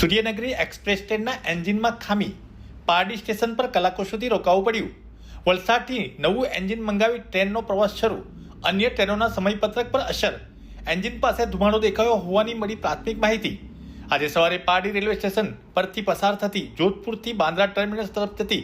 Suryanagari express ટ્રેનના એન્જિનમાં ખામી. પારડી સ્ટેશન પર કલાકો સુધી રોકાવું પડ્યું. વલસાડથી નવું એન્જિન મંગાવી ટ્રેનનો પ્રવાસ શરૂ. અન્ય ટ્રેનોના સમયપત્રક પર અસર. એન્જિન પાસે ધુમાડો દેખાયો હોવાની મળી પ્રાથમિક માહિતી. આજે સવારે પારડી રેલવે સ્ટેશન પરથી પસાર થતી જોધપુરથી બાંદ્રા ટર્મિનસ તરફ જતી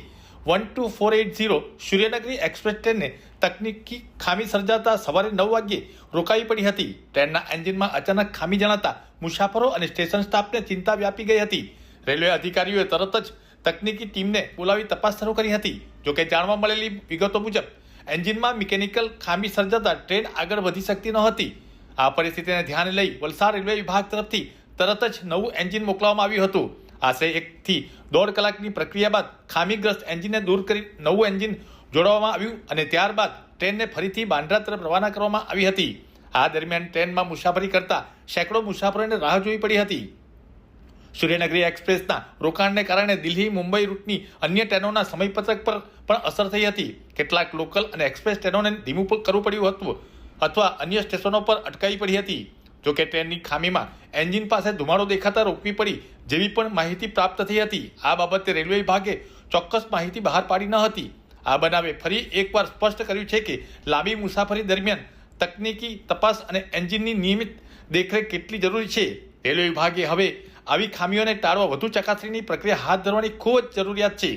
one two four eight zero Suryanagari express ટ્રેનને તકનીકી ખામી સર્જાતા સવારે નવ વાગ્યે રોકાવી પડી હતી. ટ્રેનના એન્જિનમાં અચાનક ખામી જણાતા મુસાફરો અને સ્ટેશન સ્ટાફને ચિંતા વ્યાપી ગઈ હતી. રેલવે અધિકારીઓએ તરત જ તકનીકી ટીમને બોલાવી તપાસ શરૂ કરી હતી. જોકે જાણવા મળેલી વિગતો મુજબ, એન્જિનમાં મિકેનિકલ ખામી સર્જાતા ટ્રેન આગળ વધી શકતી ન હતી. આ પરિસ્થિતિને ધ્યાને લઈ વલસાડ રેલવે વિભાગ તરફથી તરત જ નવું એન્જિન મોકલવામાં આવ્યું હતું. આશરે એકથી દોઢ કલાકની પ્રક્રિયા બાદ ખામીગ્રસ્ત એન્જિનને દૂર કરી નવું એન્જિન જોડવામાં આવ્યું અને ત્યારબાદ ટ્રેનને ફરીથી બાંદ્રા તરફ રવાના કરવામાં આવી હતી. આ દરમિયાન ટ્રેનમાં મુસાફરી કરતા સેંકડો મુસાફરોને રાહ જોવી પડી હતી. સૂર્યનગરી એક્સપ્રેસના રોકાણને કારણે દિલ્હી, મુંબઈ રૂટની અન્ય ટ્રેનોના સમયપત્રક પર પણ અસર થઈ હતી. કેટલાક લોકલ અને એક્સપ્રેસ ટ્રેનોને ધીમું કરવું પડ્યું હતું અથવા અન્ય સ્ટેશનો પર અટકાવી પડી હતી. જોકે ટ્રેનની ખામીમાં એન્જિન પાસે ધુમાડો દેખાતા રોકવી પડી જેવી પણ માહિતી પ્રાપ્ત થઈ હતી. આ બાબતે રેલવે વિભાગે ચોક્કસ માહિતી બહાર પાડી ન હતી. આ બનાવે ફરી એકવાર સ્પષ્ટ કર્યું છે કે લાંબી મુસાફરી દરમિયાન તકનીકી તપાસ અને એન્જિનની નિયમિત દેખરેખ કેટલી જરૂરી છે? રેલવે વિભાગે હવે આવી ખામીઓને ટાળવા વધુ ચકાસણીની પ્રક્રિયા હાથ ધરવાની ખૂબ જ જરૂરિયાત છે.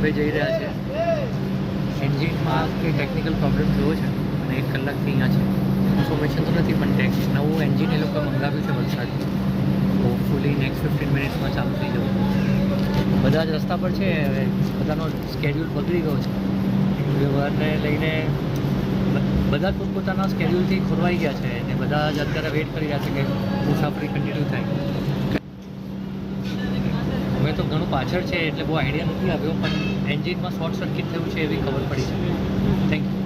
બોમ્બે જઈ રહ્યા છે. એન્જિનમાં કે ટેકનિકલ પ્રોબ્લેમ થયો છે? અને એક કલાકથી અહીંયા છે. ઇન્ફોર્મેશન તો નથી, પણ ટેક્સ નવું એન્જિન એ લોકો મંગાવ્યું છે વલસાડથી હોપફુલી નેક્સ્ટ ફિફ્ટીન મિનિટ્સમાં ચાલુ થઈ જવું બધા જ રસ્તા પર છે બધાનો સ્કેડ્યુલ બગડી ગયો છે. વ્યવહારને લઈને બધા પોતપોતાના સ્કેડ્યુલથી ખોરવાઈ ગયા છે. અને બધા જ અત્યારે વેઇટ કરી રહ્યા છે કે મુસાફરી કન્ટિન્યુ થાય. ઘણું પાછળ છે એટલે બહુ આઈડિયા નથી આવ્યો, પણ એન્જિનમાં શોર્ટ સર્કિટ થયું છે એવી ખબર પડી છે. Thank you